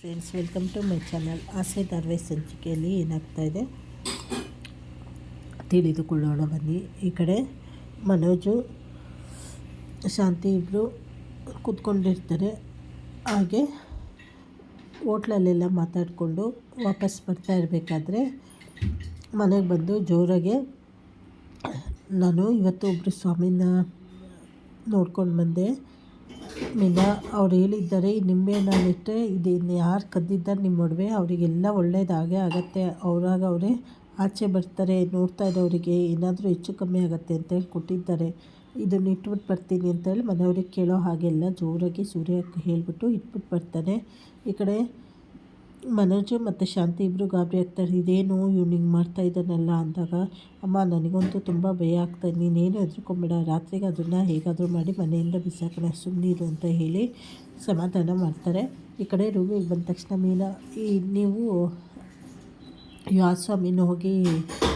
Friends welcome to my channel ಆಸೆ ಧಾರ್ವೆ ಸಂಚಿಕೆಯಲ್ಲಿ ಏನಾಗ್ತಾ ಇದೆ? ತಿಳಿದುಕೊಳ್ಳೋಣ, ಬನ್ನಿ. ಈ ಕಡೆ ಮನೋಜು, ಶಾಂತಿ ಇಬ್ಬರು ಕೂತ್ಕೊಂಡಿರ್ತಾರೆ. ಹಾಗೆ ಹೋಟ್ಲಲ್ಲೆಲ್ಲ ಮಾತಾಡಿಕೊಂಡು ವಾಪಸ್ ಬರ್ತಾ ಇರಬೇಕಾದ್ರೆ ಮನೆಗೆ ಬಂದು ಜೋರಾಗೆ ನಾನು ಇವತ್ತು ಒಬ್ಬರು ಸ್ವಾಮಿನ ನೋಡ್ಕೊಂಡು ಬಂದೆ. ಮೀನಾ ಅವ್ರು ಹೇಳಿದ್ದಾರೆ ಈ ನಿಂಬೆಹಣ್ಣಲ್ಲಿಟ್ಟರೆ ಇನ್ನು ಯಾರು ಕದ್ದಿದ್ದಾರೆ ನಿಮ್ಮ ಒಡವೆ ಅವರಿಗೆಲ್ಲ ಒಳ್ಳೆಯದಾಗೆ ಆಗುತ್ತೆ. ಅವರಾಗ ಅವರೇ ಆಚೆ ಬರ್ತಾರೆ, ನೋಡ್ತಾ ಇರೋರಿಗೆ ಏನಾದರೂ ಹೆಚ್ಚು ಕಮ್ಮಿ ಆಗುತ್ತೆ ಅಂತೇಳಿ ಕೊಟ್ಟಿದ್ದಾರೆ. ಇದನ್ನು ಇಟ್ಬಿಟ್ಟು ಬರ್ತೀನಿ ಅಂತೇಳಿ ಮನೆಯವ್ರಿಗೆ ಕೇಳೋ ಹಾಗೆಲ್ಲ ಜೋರಾಗಿ ಸೂರ್ಯ ಹೇಳಿಬಿಟ್ಟು ಇಟ್ಬಿಟ್ಟು ಬರ್ತಾನೆ. ಈ ಕಡೆ ಮನೋಜು ಮತ್ತು ಶಾಂತಿ ಇಬ್ಬರು ಗಾಬರಿ ಆಗ್ತಾರೆ. ಇದೇನು ಇವ್ನು ಹಿಂಗೆ ಮಾಡ್ತಾ ಇದ್ದಾನಲ್ಲ ಅಂದಾಗ, ಅಮ್ಮ, ನನಗಂತೂ ತುಂಬ ಭಯ ಆಗ್ತಾ, ನೀನೇನು ಹೆದ್ರುಕೊಂಬೇಡ. ರಾತ್ರಿಗೆ ಅದನ್ನು ಹೇಗಾದರೂ ಮಾಡಿ ಮನೆಯಿಂದ ಬಿಸಾಕೋಣ. ಸುಮ್ಮನಿರು ಅಂತ ಹೇಳಿ ಸಮಾಧಾನ ಮಾಡ್ತಾರೆ. ಈ ಕಡೆ ರೂಮಿಗೆ ಬಂದ ತಕ್ಷಣ ಮೀನಾ, ಈ ನೀವು ಯಾವ ಸ್ವಾಮಿನ ಹೋಗಿ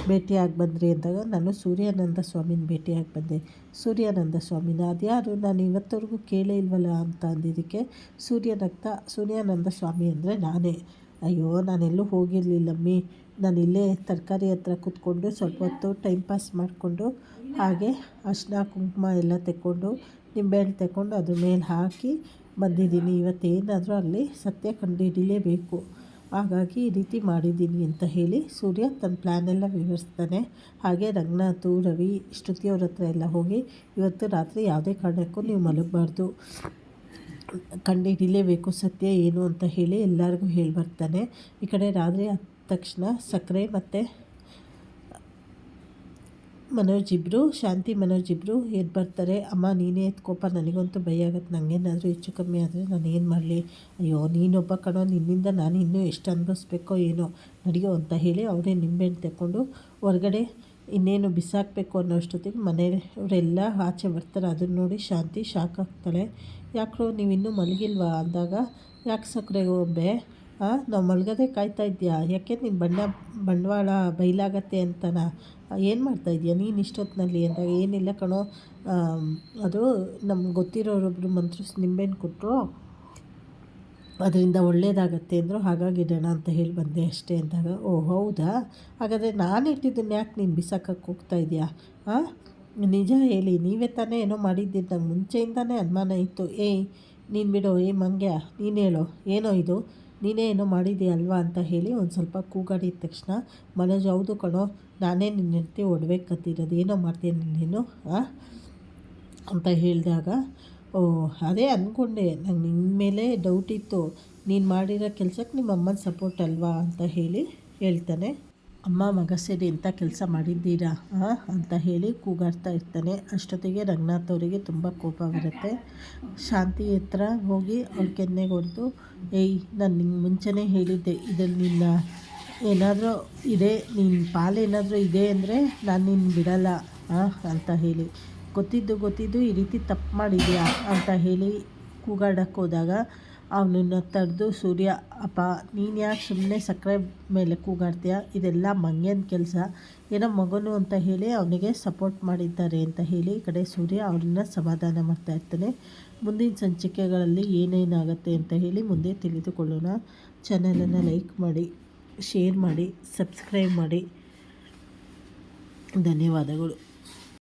ಭೇಟಿಯಾಗಿ ಬಂದ್ರಿ ಅಂದಾಗ ನಾನು ಸೂರ್ಯಾನಂದ ಸ್ವಾಮಿನ ಭೇಟಿಯಾಗಿ ಬಂದೆ. ಸೂರ್ಯಾನಂದ ಸ್ವಾಮಿನ, ಅದ್ಯಾರು? ನಾನು ಇವತ್ತವರೆಗೂ ಕೇಳೇ ಇಲ್ವಲ್ಲ ಅಂತ ಅಂದಿದ್ದಕ್ಕೆ ಸೂರ್ಯನಕ್ತ ಸೂರ್ಯಾನಂದ ಸ್ವಾಮಿ ಅಂದರೆ ನಾನೇ. ಅಯ್ಯೋ, ನಾನೆಲ್ಲೂ ಹೋಗಿರಲಿಲ್ಲಮ್ಮಿ ನಾನು ಇಲ್ಲೇ ತರಕಾರಿ ಹತ್ರ ಕೂತ್ಕೊಂಡು ಸ್ವಲ್ಪ ಹೊತ್ತು ಟೈಮ್ ಪಾಸ್ ಮಾಡಿಕೊಂಡು ಹಾಗೆ ಅರಿಶಿನ, ಕುಂಕುಮ ಎಲ್ಲ ತೆಕ್ಕೊಂಡು ನಿಂಬೆಹಣ್ಣು ತೆಕ್ಕೊಂಡು ಅದ್ರ ಮೇಲೆ ಹಾಕಿ ಬಂದಿದ್ದೀನಿ. ಇವತ್ತೇನಾದರೂ ಅಲ್ಲಿ ಸತ್ಯ ಕಂಡು ಹಿಡಿಲೇಬೇಕು. ಹಾಗಾಗಿ ಈ ರೀತಿ ಮಾಡಿದ್ದೀನಿ ಅಂತ ಹೇಳಿ ಸೂರ್ಯ ತನ್ನ ಪ್ಲ್ಯಾನೆಲ್ಲ ವಿವರಿಸ್ತಾನೆ. ಹಾಗೆ ರಂಗನಾಥು ರವಿ ಶ್ರುತಿಯವ್ರ ಹತ್ರ ಎಲ್ಲ ಹೋಗಿ ಇವತ್ತು ರಾತ್ರಿ ಯಾವುದೇ ಕಾರಣಕ್ಕೂ ನೀವು ಮಲಗಬಾರ್ದು. ಕಂಡು ಹಿಡಿಲೇಬೇಕು, ಸತ್ಯ ಏನು ಅಂತ ಹೇಳಿ ಎಲ್ಲರಿಗೂ ಹೇಳಿ ಬರ್ತಾನೆ ಈ ಕಡೆ ರಾತ್ರಿ ತಕ್ಷಣ ಸಕ್ಕರೆ ಮತ್ತು ಮನೋಜ್ ಇಬ್ಬರು ಶಾಂತಿ ಮನೋಜ್ ಇಬ್ಬರು ಎದ್ದು ಬರ್ತಾರೆ. ಅಮ್ಮ, ನೀನೇ ಎತ್ಕೋಪ ನನಗಂತೂ ಭಯ ಆಗುತ್ತೆ. ನನಗೇನಾದರೂ ಹೆಚ್ಚು ಕಮ್ಮಿ ಆದರೆ ನಾನು ಏನು ಮಾಡಲಿ? ಅಯ್ಯೋ, ನೀನೊಬ್ಬ ಕಣೋ, ನಿನ್ನಿಂದ ನಾನು ಇನ್ನೂ ಎಷ್ಟು ಅನುಭವಿಸ್ಬೇಕೋ ಏನೋ. ನಡೆಯೋ ಅಂತ ಹೇಳಿ ಅವರೇ ನಿಂಬೆಹಣ್ಣು ತಗೊಂಡು ಹೊರಗಡೆ ಇನ್ನೇನು ಬಿಸಾಕಬೇಕು ಅನ್ನೋಷ್ಟೊತ್ತಿಗೆ ಮನೆಯವರೆಲ್ಲ ಆಚೆ ಬರ್ತಾರೆ. ಅದನ್ನು ನೋಡಿ ಶಾಂತಿ ಶಾಕ್ ಆಗ್ತಾಳೆ. ಯಾಕೋ ನೀವು ಇನ್ನೂ ಮಲಗಿಲ್ವಾ? ಅಂದಾಗ, ಯಾಕೆ ಸಕ್ಕರೆ ಒಬ್ಬೆ? ನಾವು ಮಲಗದೆ ಕಾಯ್ತಾ ಇದೆಯಾ ಯಾಕೆ ನೀನು ಬಣ್ಣ, ಬಂಡವಾಳ ಬಯಲಾಗತ್ತೆ ಅಂತನ? ಏನು ಮಾಡ್ತಾ ಇದೆಯಾ ನೀನು ಇಷ್ಟೊತ್ತಿನಲ್ಲಿ ಅಂದಾಗ ಏನಿಲ್ಲ ಕಣೋ. ಅದು ನಮ್ಗೆ ಗೊತ್ತಿರೋರೊಬ್ಬರು ಮಂತ್ರಿಸ್ ನಿಂಬೆಹಣ್ಣು ಕೊಟ್ಟರು ಅದರಿಂದ ಒಳ್ಳೇದಾಗತ್ತೆ ಅಂದರು ಹಾಗಾಗಿಡೋಣ ಅಂತ ಹೇಳಿ ಬಂದೆ ಅಷ್ಟೇ ಅಂದಾಗ, ಓ, ಹೌದಾ? ಹಾಗಾದರೆ ನಾನು ಇಟ್ಟಿದ್ದನ್ನು ಯಾಕೆ ನೀನು ಬಿಸಾಕಕ್ಕೆ ಹೋಗ್ತಾ ಇದೆಯಾ ಹಾಂ ನಿಜ ಹೇಳಿ, ನೀವೇ ತಾನೇ ಏನೋ ಮಾಡಿದ್ದಿದ್ದು ನಂಗೆ ಮುಂಚೆಯಿಂದನೇ ಅನುಮಾನ ಇತ್ತು. ಏಯ್, ನೀನು ಬಿಡೋ, ಏ ಮಂಗ್ಯ, ನೀನು ಹೇಳೋ, ಏನೋ ಇದು? ನೀನೇ ಏನೋ ಮಾಡಿದೆಯಲ್ವಾ ಅಂತ ಹೇಳಿ ಒಂದು ಸ್ವಲ್ಪ ಕೂಗಾಡಿದ ತಕ್ಷಣ, ಮನೋಜ್ ಹೌದು ಕಣೋ, ನಾನೇ ನಿನ್ನ ಹೆಂಡತಿ ಒಡವೆ ಕತ್ತಿರೋದು ಏನೋ ಮಾಡ್ತೀನಿ ನೀನು ಅಂತ ಹೇಳಿದಾಗ, ಓ, ಅದೇ ಅಂದ್ಕೊಂಡೆ ನಂಗೆ ನಿಮ್ಮ ಮೇಲೆ ಡೌಟ್ ಇತ್ತು, ನೀನು ಮಾಡಿರೋ ಕೆಲಸಕ್ಕೆ ನಿಮ್ಮ ಅಮ್ಮನ ಸಪೋರ್ಟ್ ಅಲ್ವಾ ಅಂತ ಹೇಳಿ ಹೇಳ್ತಾನೆ. ಅಮ್ಮ ಮಗ ಸೇರಿ ಎಂಥ ಕೆಲಸ ಮಾಡಿದ್ದೀರಾ ಅಂತ ಹೇಳಿ ಕೂಗಾಡ್ತಾ ಇರ್ತಾನೆ. ಅಷ್ಟೊತ್ತಿಗೆ ರಂಗನಾಥ್ ಅವರಿಗೆ ತುಂಬ ಕೋಪ ಬರುತ್ತೆ. ಶಾಂತಿ ಹತ್ರ ಹೋಗಿ ಅವ್ರ ಕೆನ್ನೆಗೆ ಹೊಡೆದು, ಏಯ್, ನಾನು ನಿಂಗೆ ಮುಂಚೆನೇ ಹೇಳಿದ್ದೆ, ಇದರಲ್ಲಿ ನಿನ್ನ ಏನಾದರೂ ಇದೆ ನಿನ್ನ ಪಾಲೇನಾದರೂ ಇದೆ ಅಂದರೆ ನಾನು ನಿನ್ನ ಬಿಡಲ್ಲ ಅಂತ ಹೇಳಿ. ಗೊತ್ತಿದ್ದು ಗೊತ್ತಿದ್ದು ಈ ರೀತಿ ತಪ್ಪು ಮಾಡಿದ್ಯಾ ಅಂತ ಹೇಳಿ ಕೂಗಾಡಕ್ಕೆ ಹೋದಾಗ ಅವನನ್ನು ತಡೆದು, ಸೂರ್ಯ, ಅಪ್ಪ, ನೀನು ಯಾಕೆ ಸುಮ್ಮನೆ ಸಕ್ಕರೆ ಮೇಲೆ ಕೂಗಾಡ್ತೀಯ? ಇದೆಲ್ಲ ಮಂಗ್ಯನ ಕೆಲಸ. ಏನೋ ಮಗನು ಅಂತ ಹೇಳಿ ಅವನಿಗೆ ಸಪೋರ್ಟ್ ಮಾಡಿದ್ದಾರೆ ಅಂತ ಹೇಳಿ ಈ ಕಡೆ ಸೂರ್ಯ ಅವ್ರನ್ನ ಸಮಾಧಾನ ಮಾಡ್ತಾ ಇರ್ತಾನೆ. ಮುಂದಿನ ಸಂಚಿಕೆಗಳಲ್ಲಿ ಏನೇನಾಗುತ್ತೆ ಅಂತ ಹೇಳಿ ಮುಂದೆ ತಿಳಿದುಕೊಳ್ಳೋಣ. ಚಾನಲನ್ನು ಲೈಕ್ ಮಾಡಿ ಶೇರ್ ಮಾಡಿ ಸಬ್ಸ್ಕ್ರೈಬ್ ಮಾಡಿ. ಧನ್ಯವಾದಗಳು.